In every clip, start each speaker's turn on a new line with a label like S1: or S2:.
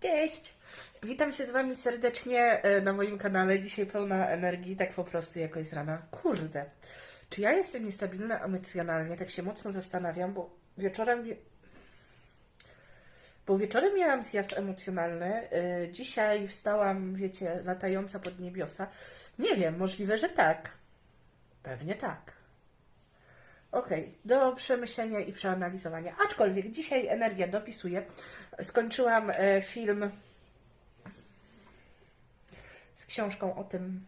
S1: Cześć! Witam się z Wami serdecznie e, na moim kanale. Dzisiaj pełna energii, tak po prostu jakoś z rana. Kurde, czy ja jestem niestabilna emocjonalnie? Tak się mocno zastanawiam, bo wieczorem. Bo wieczorem miałam zjazd emocjonalny. e, Dzisiaj wstałam, wiecie, latająca pod niebiosa. Nie wiem, możliwe, że tak. Pewnie tak. Okej, do przemyślenia i przeanalizowania. Aczkolwiek dzisiaj energia dopisuje. Skończyłam e, film z książką o tym.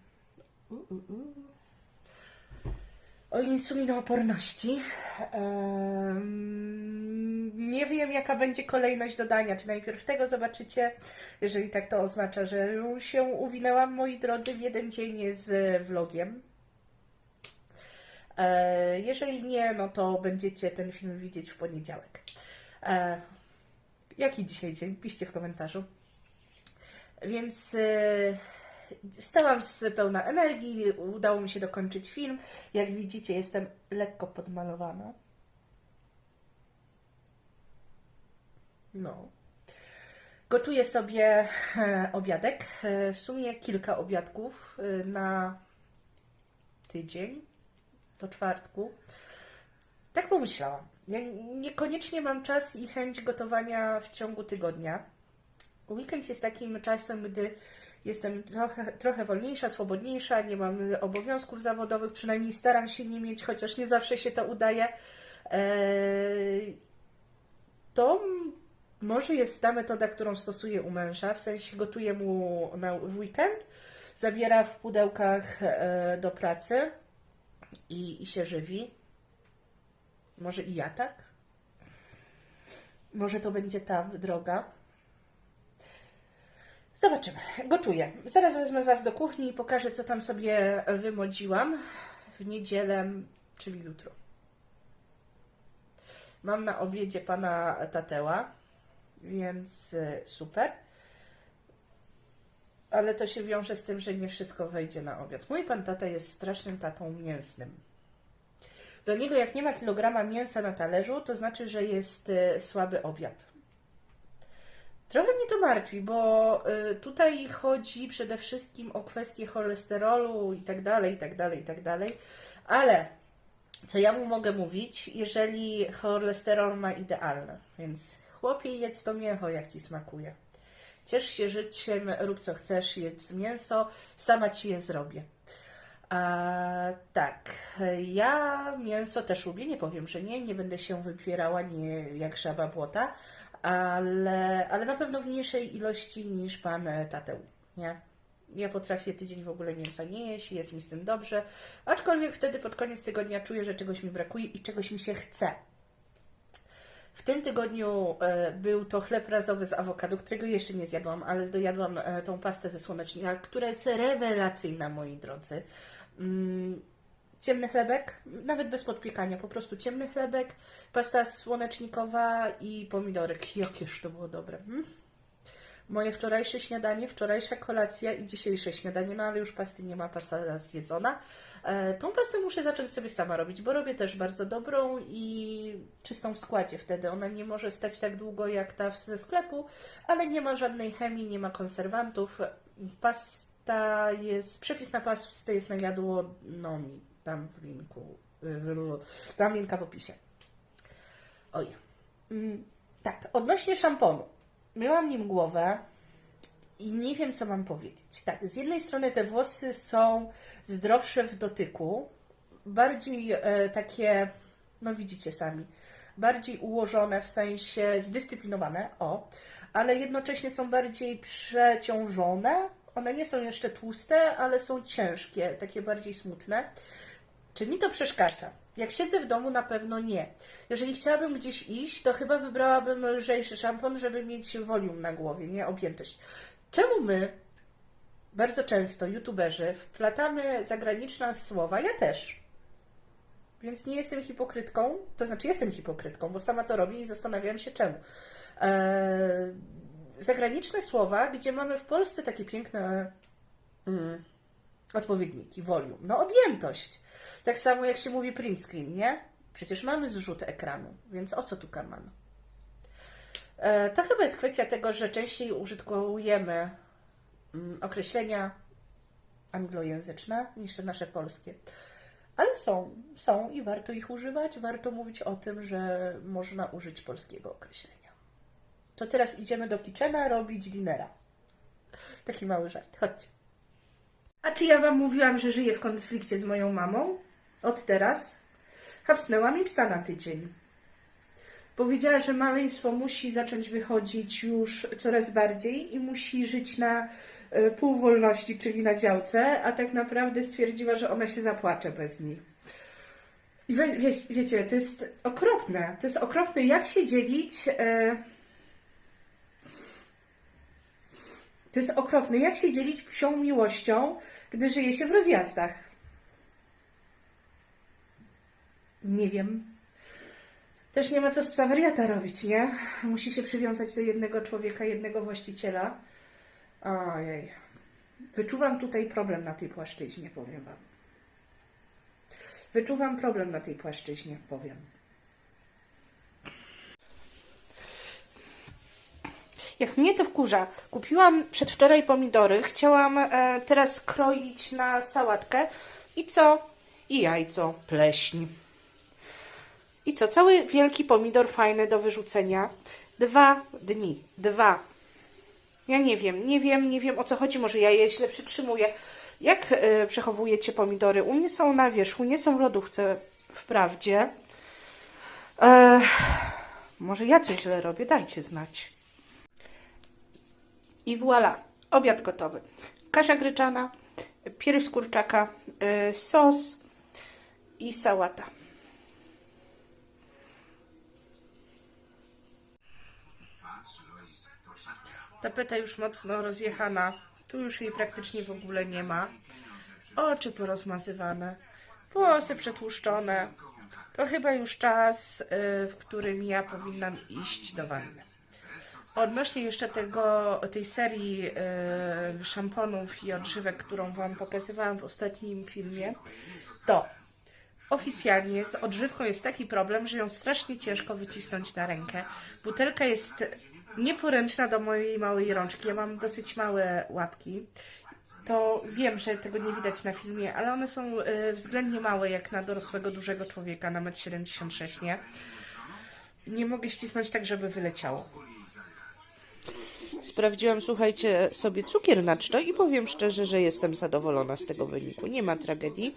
S1: O insulinooporności. Nie wiem, jaka będzie kolejność dodania. Czy najpierw tego zobaczycie? Jeżeli tak, to oznacza, że się uwinęłam, moi drodzy, w jeden dzień z vlogiem. E, Jeżeli nie, no to będziecie ten film widzieć w poniedziałek. E, Jaki dzisiaj dzień? Piszcie w komentarzu. Więc e, stałam pełna energii, udało mi się dokończyć film. Jak widzicie, jestem lekko podmalowana. No. Gotuję sobie obiadek. W sumie kilka obiadków na tydzień do czwartku. Tak pomyślałam. Ja niekoniecznie mam czas i chęć gotowania w ciągu tygodnia. Weekend jest takim czasem, gdy jestem trochę, trochę wolniejsza, swobodniejsza, nie mam obowiązków zawodowych, przynajmniej staram się nie mieć, chociaż nie zawsze się to udaje. Eee, To może jest ta metoda, którą stosuję u męża, w sensie gotuję mu na, w weekend, zabiera w pudełkach e, do pracy i, i się żywi. Może i ja tak? Może to będzie ta droga? Zobaczymy. Gotuję. Zaraz wezmę Was do kuchni i pokażę, co tam sobie wymodziłam w niedzielę, czyli jutro. Mam na obiedzie pana Tateła, więc y, super. Ale to się wiąże z tym, że nie wszystko wejdzie na obiad. Mój pan tata jest strasznym tatą mięsnym. Dla niego, jak nie ma kilograma mięsa na talerzu, to znaczy, że jest e, słaby obiad. Trochę mnie to martwi, bo e, tutaj chodzi przede wszystkim o kwestię cholesterolu i tak dalej, i tak dalej, i tak dalej. Ale co ja mu mogę mówić, jeżeli cholesterol ma idealny? Więc chłopie, jedz to mięcho, jak ci smakuje. Ciesz się życiem, rób co chcesz, jedz mięso, sama ci je zrobię. A, tak, ja mięso też lubię, nie powiem, że nie, nie będę się wypierała nie jak żaba błota, ale, ale na pewno w mniejszej ilości niż pan Tateu, nie? Ja potrafię tydzień w ogóle mięsa nie jeść, jest mi z tym dobrze, aczkolwiek wtedy pod koniec tygodnia czuję, że czegoś mi brakuje i czegoś mi się chce. W tym tygodniu e, był to chleb razowy z awokado, którego jeszcze nie zjadłam, ale dojadłam e, tą pastę ze słonecznika, która jest rewelacyjna, moi drodzy. Mm, ciemny chlebek, nawet bez podpiekania, po prostu ciemny chlebek, pasta słonecznikowa i pomidorek. Jakież to było dobre. Mm? Moje wczorajsze śniadanie, wczorajsza kolacja i dzisiejsze śniadanie, no ale już pasty nie ma, pasta zjedzona. E, tą pastę muszę zacząć sobie sama robić, bo robię też bardzo dobrą i czystą w składzie wtedy. Ona nie może stać tak długo jak ta ze sklepu, ale nie ma żadnej chemii, nie ma konserwantów. Pasta jest, przepis na pastę jest na jadłonomii, tam w linku, tam linka w opisie. Oj. Mm, Tak, odnośnie szamponu. Myłam nim głowę i nie wiem, co mam powiedzieć. Tak, z jednej strony te włosy są zdrowsze w dotyku, bardziej e, takie, no widzicie sami, bardziej ułożone, w sensie zdyscyplinowane, o, ale jednocześnie są bardziej przeciążone. One nie są jeszcze tłuste, ale są ciężkie, takie bardziej smutne. Czy mi to przeszkadza? Jak siedzę w domu, na pewno nie. Jeżeli chciałabym gdzieś iść, to chyba wybrałabym lżejszy szampon, żeby mieć volume na głowie, nie objętość. Czemu my, bardzo często, youtuberzy, wplatamy zagraniczne słowa? Ja też. Więc nie jestem hipokrytką, to znaczy jestem hipokrytką, bo sama to robię i zastanawiam się czemu. Eee, zagraniczne słowa, gdzie mamy w Polsce takie piękne mm, odpowiedniki, volume, no objętość. Tak samo jak się mówi print screen, nie? Przecież mamy zrzut ekranu, więc o co tu kaman? E, To chyba jest kwestia tego, że częściej użytkujemy mm, określenia anglojęzyczne niż nasze polskie. Ale są, są i warto ich używać. Warto mówić o tym, że można użyć polskiego określenia. To teraz idziemy do kitchena robić dinera. Taki mały żart. Chodźcie. A czy ja Wam mówiłam, że żyję w konflikcie z moją mamą? Od teraz hapsnęła mi psa na tydzień. Powiedziała, że maleństwo musi zacząć wychodzić już coraz bardziej i musi żyć na e, pół wolności, czyli na działce, a tak naprawdę stwierdziła, że ona się zapłacze bez niej. I wie, wie, wiecie, to jest okropne. To jest okropne, jak się dzielić. E, to jest okropne, jak się dzielić psią miłością, gdy żyje się w rozjazdach. Nie wiem. Też nie ma co z psa wariata robić, nie? Musi się przywiązać do jednego człowieka, jednego właściciela. Ojej. Wyczuwam tutaj problem na tej płaszczyźnie, powiem Wam. Wyczuwam problem na tej płaszczyźnie, powiem. Jak mnie to wkurza, kupiłam przedwczoraj pomidory, chciałam e, teraz kroić na sałatkę i co? I jajco, pleśń. I co? Cały wielki pomidor fajny do wyrzucenia. Dwa dni. Dwa. Ja nie wiem, nie wiem, nie wiem o co chodzi. Może ja je źle przytrzymuję. Jak e, przechowujecie pomidory? U mnie są na wierzchu, nie są w lodówce wprawdzie. E, może ja coś źle robię? Dajcie znać. I voilà, obiad gotowy. Kasza gryczana, pierś z kurczaka, y, sos i sałata. Tapeta już mocno rozjechana. Tu już jej praktycznie w ogóle nie ma. Oczy porozmazywane, włosy przetłuszczone. To chyba już czas, y, w którym ja powinnam iść do wanny. Odnośnie jeszcze tego, tej serii y, szamponów i odżywek, którą Wam pokazywałam w ostatnim filmie, to oficjalnie z odżywką jest taki problem, że ją strasznie ciężko wycisnąć na rękę. Butelka jest nieporęczna do mojej małej rączki. Ja mam dosyć małe łapki. To wiem, że tego nie widać na filmie, ale one są y, względnie małe jak na dorosłego, dużego człowieka na 1,76 m, nie? Nie mogę ścisnąć tak, żeby wyleciało. Sprawdziłam, słuchajcie, sobie cukier na i powiem szczerze, że jestem zadowolona z tego wyniku. Nie ma tragedii.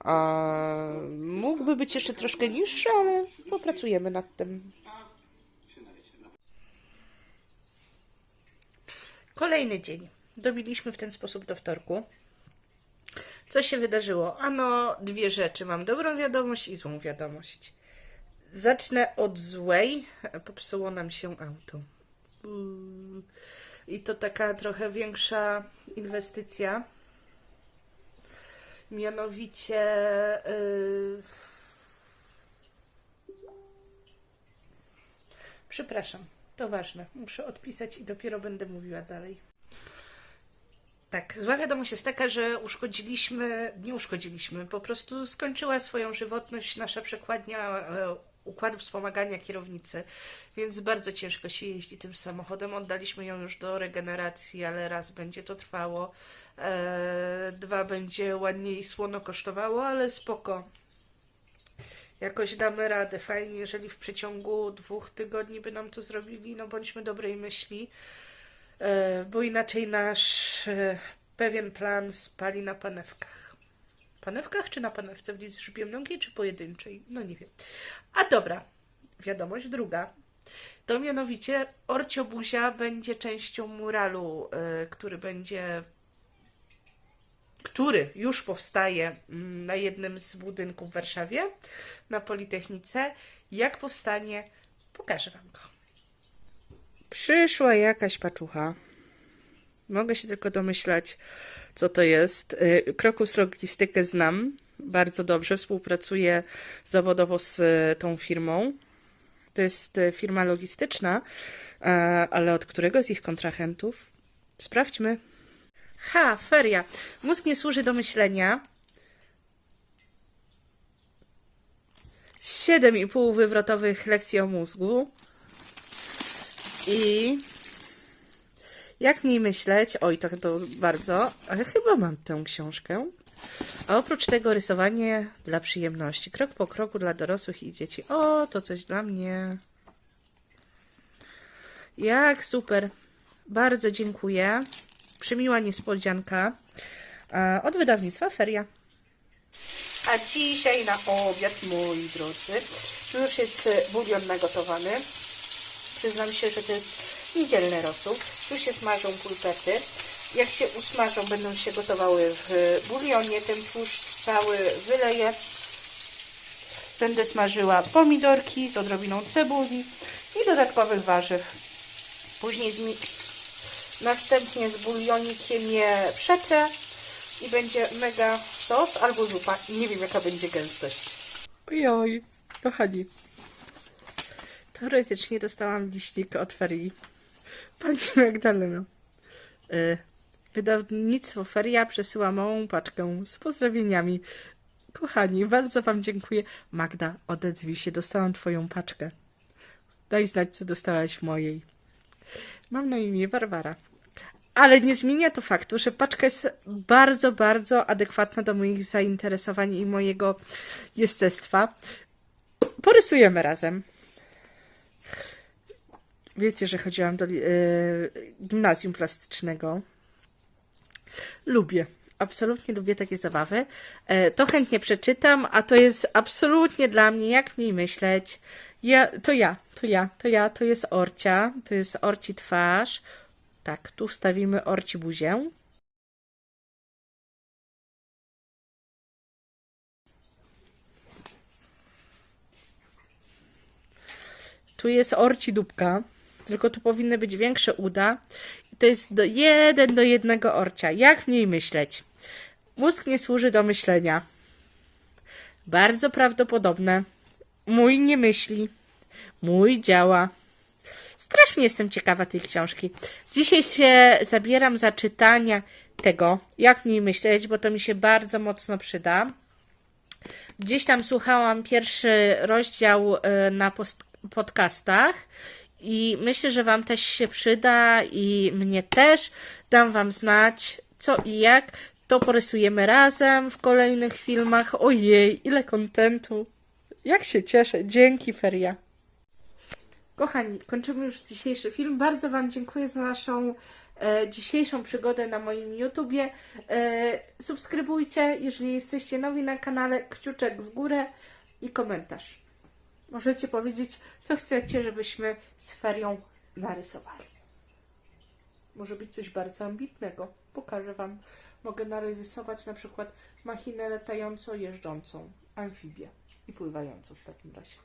S1: A, mógłby być jeszcze troszkę niższy, ale popracujemy nad tym. Kolejny dzień. Dobiliśmy w ten sposób do wtorku. Co się wydarzyło? Ano, dwie rzeczy. Mam dobrą wiadomość i złą wiadomość. Zacznę od złej. Popsuło nam się auto. I to taka trochę większa inwestycja. Mianowicie. Yy... Przepraszam, to ważne. Muszę odpisać i dopiero będę mówiła dalej. Tak, zła wiadomość jest taka, że uszkodziliśmy, nie uszkodziliśmy, po prostu skończyła swoją żywotność nasza przekładnia e, układu wspomagania kierownicy, więc bardzo ciężko się jeździ tym samochodem. Oddaliśmy ją już do regeneracji, ale raz będzie to trwało, e, dwa będzie ładniej słono kosztowało, ale spoko. Jakoś damy radę. Fajnie, jeżeli w przeciągu dwóch tygodni by nam to zrobili, no bądźmy dobrej myśli, e, bo inaczej nasz e, pewien plan spali na panewkach. Panewkach czy na panewce w liczbie mnogiej czy pojedynczej? No nie wiem. A dobra, wiadomość druga. To mianowicie Orciobuzia będzie częścią muralu, y, który będzie który już powstaje mm, na jednym z budynków w Warszawie, na Politechnice. Jak powstanie, pokażę Wam go. Przyszła jakaś paczucha. Mogę się tylko domyślać, co to jest. Y, Krokus Logistykę znam bardzo dobrze, współpracuję zawodowo z tą firmą. To jest y, firma logistyczna, ale od którego z ich kontrahentów? Sprawdźmy. Ha, feria. Mózg nie służy do myślenia. 7,5 wywrotowych lekcji o mózgu. I jak mniej myśleć, oj, tak to bardzo, ale chyba mam tę książkę. A oprócz tego rysowanie dla przyjemności. Krok po kroku dla dorosłych i dzieci. O, to coś dla mnie. Jak super. Bardzo dziękuję. Przymiła niespodzianka e, od wydawnictwa Feria. A dzisiaj na obiad, moi drodzy, tu już jest e, bulion nagotowany. Przyznam się, że to jest niedzielny rosół. Tu się smażą pulpety. Jak się usmażą, będą się gotowały w bulionie. Ten tłuszcz cały wyleję. Będę smażyła pomidorki z odrobiną cebuli i dodatkowych warzyw. Później. Następnie z bulionikiem je przetrę i będzie mega sos albo zupa. Nie wiem jaka będzie gęstość. Ojoj, kochani. Teoretycznie dostałam liśnik od Ferii. Pani Magdaleno. Y, Wydawnictwo Feria przesyła małą paczkę z pozdrowieniami. Kochani, bardzo Wam dziękuję. Magda, odezwij się, dostałam Twoją paczkę. Daj znać, co dostałaś w mojej. Mam na imię Barbara. Ale nie zmienia to faktu, że paczka jest bardzo, bardzo adekwatna do moich zainteresowań i mojego jestestwa. Porysujemy razem. Wiecie, że chodziłam do e, gimnazjum plastycznego. Lubię. Absolutnie lubię takie zabawy. E, to chętnie przeczytam, a to jest absolutnie dla mnie, jak w niej myśleć. Ja, to ja, to ja, to ja, to jest orcia, to jest orci twarz. Tak, tu wstawimy orci buzię. Tu jest orci dupka, tylko tu powinny być większe uda. To jest do, jeden do jednego orcia. Jak w niej myśleć? Mózg nie służy do myślenia. Bardzo prawdopodobne. Mój nie myśli. Mój działa. Strasznie jestem ciekawa tej książki. Dzisiaj się zabieram za czytanie tego, jak w niej myśleć, bo to mi się bardzo mocno przyda. Gdzieś tam słuchałam pierwszy rozdział y, na podcastach i myślę, że Wam też się przyda i mnie też. Dam Wam znać, co i jak. To porysujemy razem w kolejnych filmach. Ojej, ile kontentu. Jak się cieszę. Dzięki, Feria. Kochani, kończymy już dzisiejszy film. Bardzo Wam dziękuję za naszą e, dzisiejszą przygodę na moim YouTubie. E, subskrybujcie, jeżeli jesteście nowi na kanale, kciuczek w górę i komentarz. Możecie powiedzieć, co chcecie, żebyśmy z ferią narysowali. Może być coś bardzo ambitnego. Pokażę Wam. Mogę narysować na przykład machinę latająco jeżdżącą, amfibię i pływającą w takim razie.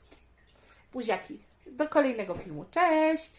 S1: Buziaki. Do kolejnego filmu. Cześć!